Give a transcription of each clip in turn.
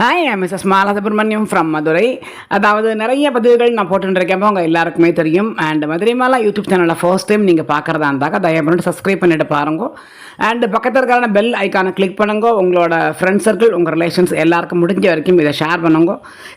Hi missus Mala Subramaniam from Madurai அதாவது நிறைய பதிவுகள் நான் போட்டுருக்கேன் உங்கள் எல்லாருக்குமே தெரியும். அண்ட் மதுரை மாலா யூடியூப் சேனலில் ஃபர்ஸ்ட் டைம் நீங்கள் பார்க்குறதா இருந்தாக்க தயவு பண்ணிட்டு சப்ஸ்கிரைப் பண்ணிட்டு பாருங்க. அண்ட் பக்கத்தில் இருக்கிற பெல் ஐக்கானை கிளிக் பண்ணுங்க. உங்களோட ஃப்ரெண்ட் சர்க்கிள் உங்கள் ரிலேஷன்ஸ் எல்லாருக்கும் முடிஞ்ச வரைக்கும் இதை ஷேர் பண்ணுங்க.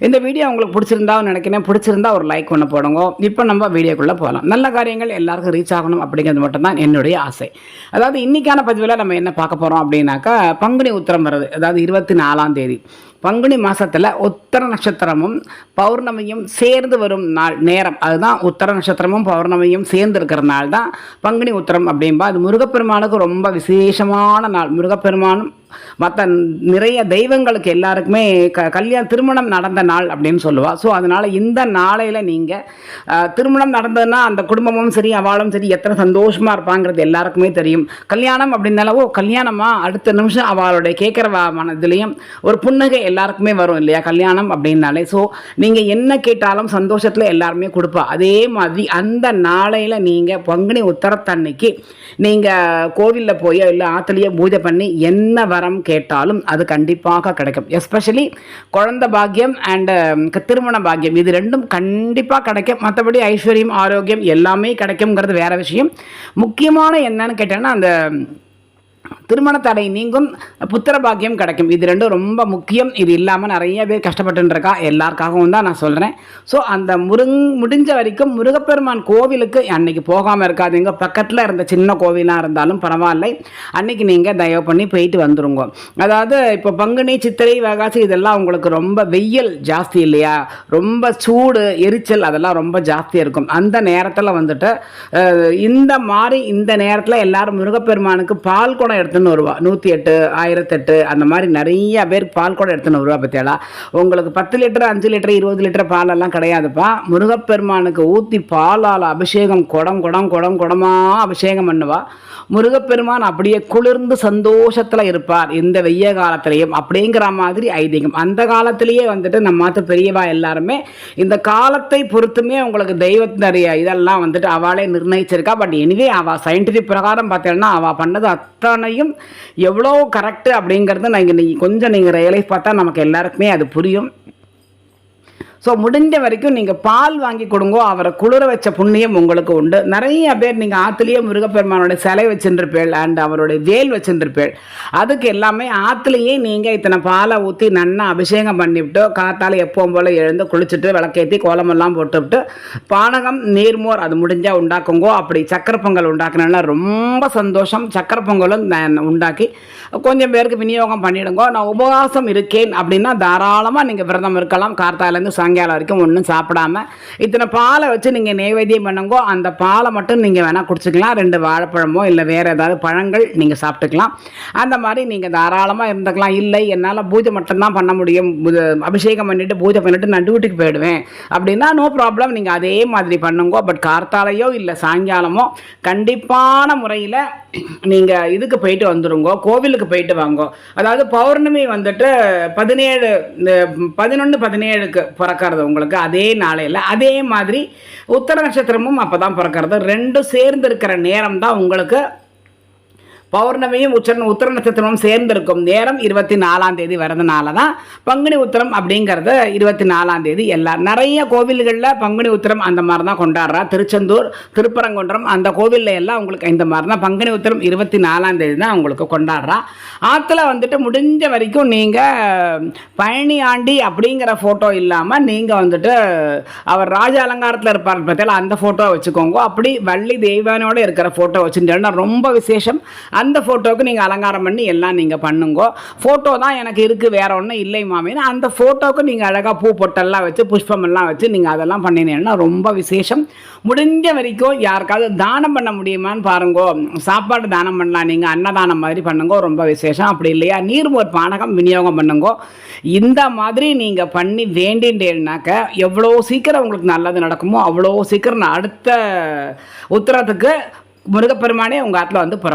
இந்த வீடியோ உங்களுக்கு பிடிச்சிருந்தா நினைக்கிறேன். பிடிச்சிருந்தா ஒரு லைக் ஒன்று போடுங்க. இப்போ நம்ம வீடியோக்குள்ளே போகலாம் நல்ல காரியங்கள் எல்லாருக்கும் ரீச் ஆகணும் அப்படிங்கிறது மட்டும்தான் என்னுடைய ஆசை. அதாவது இன்றைக்கான பதிவில் நம்ம என்ன பார்க்க போகிறோம் அப்படின்னாக்கா பங்குனி உத்திரம் வருது அதாவது இருபத்தி நாலாம் தேதி. பங்குனி மாதத்தில் உத்தர நட்சத்திரமும் பௌர்ணமியும் சேர்ந்து வரும் நாள் நேரம். அதுதான் உத்தர நட்சத்திரமும் பௌர்ணமியும் சேர்ந்து இருக்கிற நாள் தான் பங்குனி உத்திரம் அப்படின்பா அது முருகப்பெருமானுக்கு ரொம்ப விசேஷமான நாள். முருகப்பெருமானும் மற்ற நிறைய தெய்வங்களுக்கு எல்லாருக்குமே க கல்யாண திருமணம் நடந்த நாள் அப்படின்னு சொல்லுவாள் ஸோ அதனால் இந்த நாளையில் நீங்கள் திருமணம் நடந்ததுன்னா அந்த குடும்பமும் சரி அவளும் சரி எத்தனை சந்தோஷமாக இருப்பாங்கிறது எல்லாருக்குமே தெரியும். கல்யாணம் அப்படின்னால ஓ கல்யாணமா? அடுத்த நிமிஷம் அவளுடைய கேட்குற மனதுலேயும் ஒரு புன்னகை எல்லாருக்குமே வரும் இல்லையா? கல்யாணம் அப்படின்னாலே. ஸோ நீங்கள் என்ன கேட்டாலும் சந்தோஷத்தில் எல்லாருமே கொடுப்பா. அதே மாதிரி அந்த நாளையில் நீங்கள் பங்குனி உத்தரத்தன்னைக்கு நீங்கள் கோவிலில் போயோ இல்லை ஆற்றுலையோ பூஜை பண்ணி என்ன வரம் கேட்டாலும் அது கண்டிப்பாக கிடைக்கும். எஸ்பெஷலி குழந்த பாக்கியம் அண்டு um, திருமண பாக்கியம். இது ரெண்டும் கண்டிப்பாக கிடைக்கும். மற்றபடி ஐஸ்வர்யம் ஆரோக்கியம் எல்லாமே கிடைக்குங்கிறது வேற விஷயம். முக்கியமான என்னன்னு கேட்டேன்னா அந்த திருமண தடை நீங்கும் புத்திர பாக்கியம் கிடைக்கும். இது ரெண்டும் ரொம்ப முக்கியம். இது இல்லாமல் நிறைய பேர் கஷ்டப்பட்டுருக்கா. எல்லாருக்காகவும் தான் நான் சொல்கிறேன் ஸோ அந்த முருங் முடிஞ்ச வரைக்கும் முருகப்பெருமான் கோவிலுக்கு அன்னைக்கு போகாமல் இருக்காதுங்க. பக்கத்தில் இருந்த சின்ன கோவிலாக இருந்தாலும் பரவாயில்லை. அன்னைக்கு நீங்கள் தயவு பண்ணி போயிட்டு வந்துருங்க. அதாவது இப்போ பங்குனி சித்திரை வகாசி இதெல்லாம் உங்களுக்கு ரொம்ப வெயில் ஜாஸ்தி இல்லையா? ரொம்ப சூடு எரிச்சல் அதெல்லாம் ரொம்ப ஜாஸ்தியாக இருக்கும். அந்த நேரத்தில் வந்துட்டு இந்த மாதிரி இந்த நேரத்தில் எல்லாரும் முருகப்பெருமானுக்கு பால் குடம் எடுத்துன்னு வருவா. நூற்றி எட்டு ஆயிரத்தெட்டு அந்த மாதிரி நிறைய பேர் பால் கூட எடுத்துன்னு வருவா பற்றியாளா உங்களுக்கு பத்து லிட்டர் அஞ்சு லிட்டர் இருபது லிட்டர் பாலெல்லாம் கிடையாதுப்பா. முருகப்பெருமானுக்கு ஊற்றி பாலால் அபிஷேகம் குடம் குடம் குடம் குடமாக அபிஷேகம் பண்ணுவா. முருகப்பெருமான் அப்படியே குளிர்ந்து சந்தோஷத்தில் இருப்பார். இந்த வெய்ய காலத்திலையும் அப்படிங்கிற மாதிரி ஐதீகம். அந்த காலத்திலேயே வந்துட்டு நம்ம பெரியவா எல்லாருமே இந்த காலத்தை பொறுத்துமே உங்களுக்கு தெய்வத்தினுடைய இதெல்லாம் வந்துட்டு அவளே நிர்ணயிச்சிருக்கா. பட் எனிவே அவள் சயின்டிஃபிக் பிரகாரம் பார்த்தேன்னா அவள் பண்ணது அத்தனை அத்தனையும் எவ்வளோ கரெக்டு அப்படிங்கிறது நான் இங்கே கொஞ்சம் நீங்கள் ரியலைஸ் பார்த்தா நமக்கு எல்லாருக்குமே அது புரியும். ஸோ முடிஞ்ச வரைக்கும் நீங்கள் பால் வாங்கி கொடுங்கோ அவரை குளிர வச்ச புண்ணியம் உங்களுக்கு உண்டு. நிறைய பேர் நீங்கள் ஆற்றுலேயே முருகப்பெருமானோட சிலை வச்சுருப்பேள் அண்ட் அவருடைய வேல் வச்சுருப்பேள் அதுக்கு எல்லாமே ஆற்றுலேயே நீங்கள் இத்தனை பாலை ஊற்றி நன்னா அபிஷேகம் பண்ணிவிட்டு காத்தால் எப்பவும் போல் எழுந்து குளிச்சுட்டு விளக்கேற்றி கோலமெல்லாம் போட்டுவிட்டு பானகம் நீர்மோர் அது முடிஞ்சால் உண்டாக்குங்கோ. அப்படி சக்கரை பொங்கல் உண்டாக்குனா ரொம்ப சந்தோஷம். சக்கரை பொங்கலும் உண்டாக்கி கொஞ்சம் பேருக்கு விநியோகம் பண்ணிவிடுங்கோ நான் உபவாசம் இருக்கேன் அப்படின்னா தாராளமாக நீங்கள் விரதம் இருக்கலாம். கார்த்தாலேருந்து சாங்க சாயங்காலம் வரைக்கும் ஒன்றும் சாப்பிடாம இத்தனை பாலை வச்சு நீங்கள் நைவேத்தியம் பண்ணுங்கோ அந்த பாலை மட்டும் நீங்கள் வேணால் குடிச்சிக்கலாம். ரெண்டு வாழைப்பழமோ இல்லை வேறு ஏதாவது பழங்கள் நீங்கள் சாப்பிட்டுக்கலாம். அந்த மாதிரி நீங்கள் தாராளமாக இருந்துக்கலாம். இல்லை என்னால் பூஜை மட்டும்தான் பண்ண முடியும். அபிஷேகம் பண்ணிவிட்டு பூஜை பண்ணிவிட்டு நான் வீட்டுக்கு போயிடுவேன். அப்படின்னா நோ ப்ராப்ளம் நீங்கள் அதே மாதிரி பண்ணுங்கோ. பட் கார்த்தாலையோ இல்லை சாயங்காலமோ கண்டிப்பான முறையில் நீங்கள் இதுக்கு போயிட்டு வந்துடுங்கோ கோவிலுக்கு போயிட்டு வாங்கோ. அதாவது பௌர்ணமி வந்துட்டு பதினேழு பதினொன்று பதினேழுக்கு பிறக்க பிறக்கிறது உங்களுக்கு அதே நாளையில் அதே மாதிரி உத்தர நட்சத்திரமும் அப்போ தான் பிறக்கிறது. ரெண்டும் சேர்ந்து இருக்கிற நேரம் தான் உங்களுக்கு பௌர்ணமியும் உச்ச உத்தர நட்சத்திரமும் சேர்ந்திருக்கும் நேரம் இருபத்தி நாலாம் தேதி வரதுனால தான் பங்குனி உத்திரம் அப்படிங்கிறது இருபத்தி நாலாம் தேதி எல்லா நிறைய கோவில்களில் பங்குனி உத்திரம் அந்த மாதிரி தான் கொண்டாடுறா. திருச்செந்தூர் திருப்பரங்குன்றம் அந்த கோவிலில் எல்லாம் உங்களுக்கு இந்த மாதிரி தான் பங்குனி உத்திரம் இருபத்தி நாலாம் தேதி தான் உங்களுக்கு கொண்டாடுறா. ஆற்றுல வந்துட்டு முடிஞ்ச வரைக்கும் நீங்கள் பழனி ஆண்டி அப்படிங்கிற ஃபோட்டோ இல்லாமல் நீங்கள் வந்துட்டு அவர் ராஜ அலங்காரத்தில் இருப்பார் பார்த்தாலும் அந்த ஃபோட்டோ வச்சுக்கோங்க. அப்படி வள்ளி தெய்வானோடு இருக்கிற ஃபோட்டோ வச்சுருந்தேன்னா ரொம்ப விசேஷம். அந்த ஃபோட்டோவுக்கு நீங்கள் அலங்காரம் பண்ணி எல்லாம் நீங்கள் பண்ணுங்கோ. ஃபோட்டோ தான் எனக்கு இருக்குது வேற ஒன்றும் இல்லை மாமின்னு அந்த ஃபோட்டோவுக்கு நீங்கள் அழகாக பூ பொட்டெல்லாம் வச்சு புஷ்பமெல்லாம் வச்சு நீங்கள் அதெல்லாம் பண்ணினீங்கன்னா ரொம்ப விசேஷம். முடிஞ்ச வரைக்கும் யாருக்காவது தானம் பண்ண முடியுமான்னு பாருங்கோ. சாப்பாடு தானம் பண்ணலாம். நீங்கள் அன்னதானம் மாதிரி பண்ணுங்கோ ரொம்ப விசேஷம். அப்படி இல்லையா? நீர்மோர் பானகம் விநியோகம் பண்ணுங்கோ. இந்த மாதிரி நீங்கள் பண்ணி வேண்டின்றேன்னாக்க எவ்வளோ சீக்கிரம் உங்களுக்கு நல்லது நடக்குமோ அவ்வளோ சீக்கிரம் அடுத்த உத்தரத்துக்கு முருகப்பெருமானே உங்கள் ஆற்றுல வந்து பிறப்பு